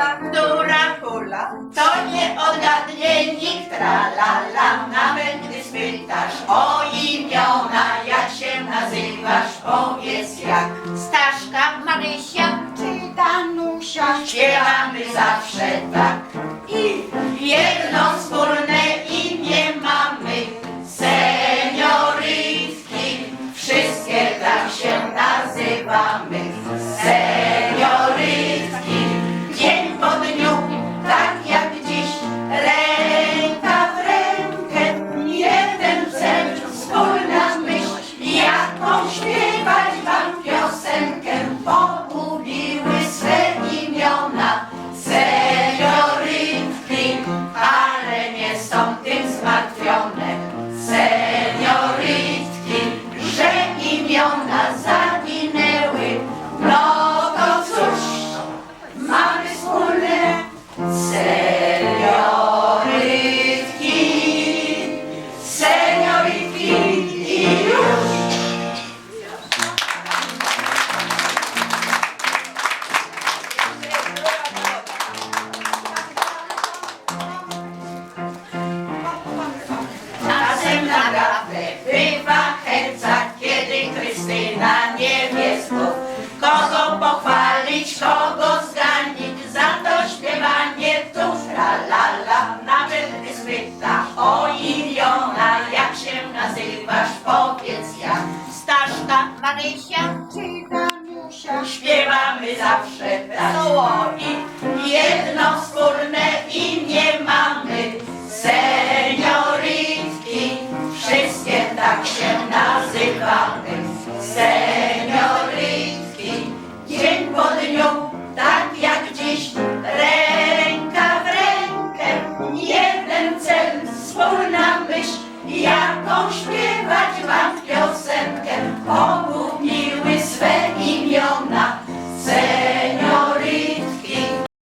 która hula, to nie odgadnie nikt, tra la la, nawet gdy spytasz o imiona, jak się nazywasz, powiedz jak. Staszka, Marysia czy Danusia? Śpiewamy zawsze tak imiona zaginęły, no to cóż, mamy wspólne? Seniorytki, seniorytki i już. Bywa zganić, za to śpiewanie tu tra la la. Nawet spyta o imiona, jak się nazywasz, powiedz jak. Staszka, Marysia czy Danusia? śpiewamy zawsze wesoło i jedno wspólne imię mamy. jakoś nie